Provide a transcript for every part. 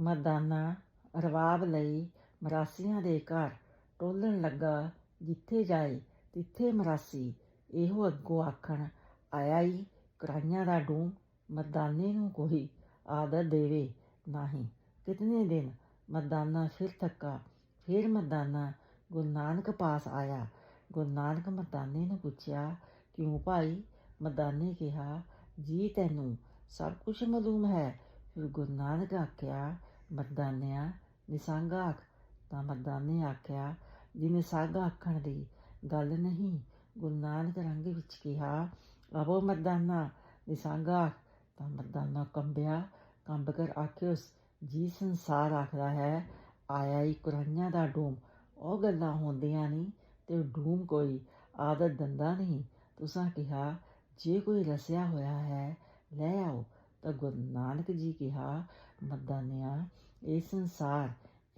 ਮਰਦਾਨਾ ਰਵਾਬ ਲਈ ਮਰਾਸੀਆਂ ਦੇ ਘਰ ਟੋਲਣ ਲੱਗਾ, ਜਿੱਥੇ ਜਾਏ ਤਿੱਥੇ ਮਰਾਸੀ। ਇਹੋ ਅੱਗੋਂ ਆਖਣ, ਆਇਆ ਹੀ ਕਰਾਈਆਂ ਦਾ ਡੂੰ ਮਰਦਾਨੇ ਨੂੰ ਕੋਈ ਆਦਰ ਦੇਵੇ ਨਹੀਂ। ਕਿਤਨੇ ਦਿਨ ਮਰਦਾਨਾ ਫਿਰ ਥੱਕਾ ਫਿਰ ਮਰਦਾਨਾ ਗੁਰੂ ਨਾਨਕ ਪਾਸ ਆਇਆ। ਗੁਰੂ ਨਾਨਕ ਮਰਦਾਨੇ ਨੂੰ ਪੁੱਛਿਆ, ਕਿਉਂ ਭਾਈ? ਮਰਦਾਨੇ ਕਿਹਾ, ਜੀ ਤੈਨੂੰ ਸਭ ਕੁਝ ਮਾਲੂਮ ਹੈ। ਫਿਰ ਗੁਰੂ ਨਾਨਕ ਆਖਿਆ, ਮਰਦਾਨਿਆ ਨਿਸੰਗ ਆਖ, ਤਾਂ ਮਰਦਾਨੇ ਆਖਿਆ ਜੀ ਨਿਸੰਗ ਆਖਣ ਦੀ ਗੱਲ ਨਹੀਂ, ਗੁਰੂ ਨਾਨਕ ਰੰਗ ਵਿੱਚ ਕਿਹਾ, ਆਵੋ ਮਰਦਾਨਾ ਨਿਸੰਗ ਆਖ, ਤਾਂ ਮਰਦਾਨਾ ਕੰਬਿਆ, ਕੰਬ ਕਰ ਆਖਿਓਸ ਜੀ ਸੰਸਾਰ ਆਖਦਾ ਹੈ, ਆਇਆ ਹੀ ਕੁਰਾਈਆਂ ਦਾ ਡੂਮ, ਉਹ ਗੱਲਾਂ ਹੁੰਦੀਆਂ ਨਹੀਂ ਤੇ ਡੂਮ ਕੋਈ ਆਦਤ ਦੰਦਾ ਨਹੀਂ, ਤੁਸਾਂ ਕਿਹਾ, ਜੇ ਕੋਈ ਰਸਿਆ ਹੋਇਆ ਹੈ, ਲੈ ਆਓ ਤਾਂ ਗੁਰੂ ਨਾਨਕ ਜੀ ਕਿਹਾ ਮਰਦਾਨਿਆ ਇਹ ਸੰਸਾਰ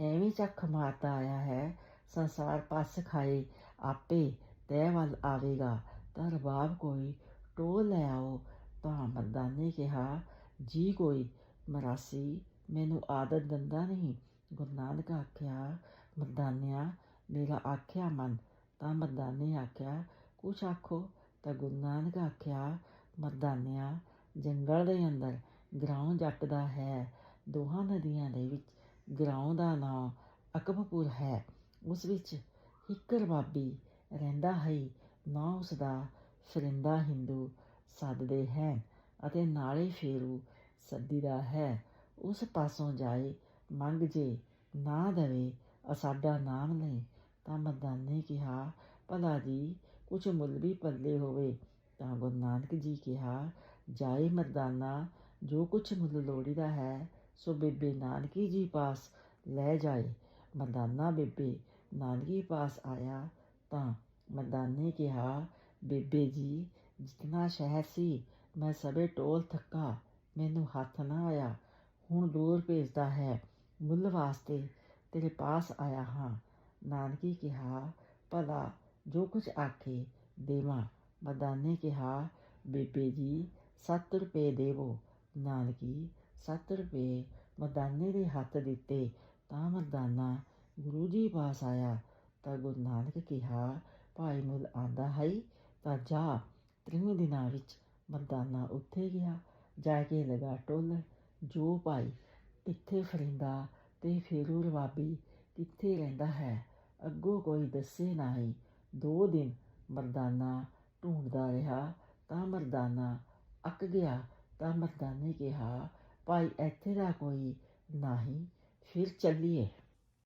ਐਵੇਂ ਚੱਖ ਮਾਰਦਾ ਆਇਆ ਹੈ, ਸੰਸਾਰ ਪਸ ਖਾਏ, ਆਪੇ ਤੈ ਵੱਲ ਆਵੇਗਾ, ਤਾਂ ਰਬਾਬ ਕੋਈ ਟੋਲ ਲੈ ਆਓ। ਤਾਂ ਮਰਦਾਨੇ ਕਿਹਾ, ਜੀ ਕੋਈ, ਮਰਾਸੀ, ਮੈਨੂੰ ਆਦਤ ਦੰਦਾ ਨਹੀਂ। ਗੁਰੂ ਨਾਨਕ ਆਖਿਆ ਮਰਦਾਨਿਆ ਮੇਰਾ ਆਖਿਆ ਮਨ। ਤਾਂ ਮਰਦਾਨੇ ਆਖਿਆ, ਕੁਛ ਆਖੋ? ਤਾਂ ਗੁਰੂ ਨਾਨਕ ਆਖਿਆ ਮਰਦਾਨਿਆ ਜੰਗਲ ਦੇ ਅੰਦਰ ਗਰਾਉਂ ਜੱਟ ਦਾ ਹੈ। ਦੋਹਾਂ ਨਦੀਆਂ ਦੇ ਵਿੱਚ ਗਰਾਉਂ ਦਾ ਨਾਂ ਅਕਬਪੁਰ ਹੈ। ਉਸ ਵਿੱਚ ਇੱਕ ਰਬਾਬੀ ਰਹਿੰਦਾ ਹੈ ਨਾ ਉਸ ਦਾ ਫਰਿੰਦਾ ਹਿੰਦੂ ਸੱਦਦੇ ਹੈ ਅਤੇ ਨਾਲੇ ਫੇਰੂ ਸੱਦੀਦਾ ਹੈ। ਉਸ ਪਾਸੋਂ ਜਾਏ ਮੰਗ ਜੇ ਨਾ ਦੇਵੇ ਅਸਾਡਾ ਨਾਮ ਲਈ ਤਾਂ ਮਰਦਾਨੇ ਕਿਹਾ, ਭਲਾ ਜੀ, ਕੁਛ ਮੁੱਲ ਵੀ ਪੱਲੇ ਹੋਵੇ। ਤਾਂ ਗੁਰੂ ਨਾਨਕ ਜੀ ਕਿਹਾ ਜਾਏ ਮਰਦਾਨਾ, ਜੋ ਕੁਛ ਮੁੱਲ ਲੋੜੀਦਾ ਹੈ, ਸੋ ਬੇਬੇ ਨਾਨਕੀ ਜੀ ਪਾਸ ਲੈ ਜਾਏ। ਮਰਦਾਨਾ ਬੇਬੇ ਨਾਨਕੀ ਪਾਸ ਆਇਆ ਤਾਂ ਮਰਦਾਨੇ ਕਿਹਾ, ਬੇਬੇ ਜੀ, ਜਿਤਨਾ ਸ਼ਹਿਰ ਸੀ, ਮੈਂ ਸਭੇ ਟੋਲ ਥੱਕਾ, ਮੈਨੂੰ ਹੱਥ ਨਾ ਆਇਆ। ਹੁਣ ਦੂਰ ਭੇਜਦਾ ਹੈ, ਮੁੱਲ ਵਾਸਤੇ ਤੇਰੇ ਪਾਸ ਆਇਆ ਹਾਂ। ਨਾਨਕੀ ਕਿਹਾ, ਭਲਾ, ਜੋ ਕੁਝ ਆਖੇ, ਦੇਵਾਂ। ਮਰਦਾਨੇ ਕਿਹਾ, ਬੇਬੇ ਜੀ 7 ਰੁਪਏ ਦੇਵੋ। ਨਾਨਕੀ 7 ਰੁਪਏ ਮਰਦਾਨੇ ਦੇ ਹੱਥ ਦਿੱਤੇ। ਤਾਂ ਮਰਦਾਨਾ ਗੁਰੂ ਜੀ ਪਾਸ ਆਇਆ। ਤਾਂ ਗੁਰੂ ਨਾਨਕ ਕਿਹਾ, ਭਾਈ ਮੁੱਲ ਆਂਦਾ ਹੈ ਤਾਂ ਜਾ। ਤ੍ਰਿਵੇਂ ਦਿਨਾਂ ਵਿੱਚ ਮਰਦਾਨਾ ਉੱਥੇ ਗਿਆ। ਜਾ ਕੇ ਲਗਾ ਟੋਲ। ਜੋ ਭਾਈ ਇੱਥੇ ਫਰਿੰਦਾ ਤੇ ਫੇਰੂ ਰਵਾਬੀ ਕਿੱਥੇ ਰਹਿੰਦਾ ਹੈ, ਅੱਗੋਂ ਕੋਈ ਦੱਸੇ ਨਹੀਂ। ਦੋ ਦਿਨ ਮਰਦਾਨਾ ਢੂੰਡਦਾ ਰਿਹਾ। ਤਾਂ ਮਰਦਾਨਾ ਅੱਕ ਗਿਆ ਤਾਂ ਮਰਦਾਨੇ ਕਿਹਾ ਭਾਈ ਇੱਥੇ ਦਾ ਕੋਈ ਨਹੀਂ ਫਿਰ ਚੱਲੀਏ।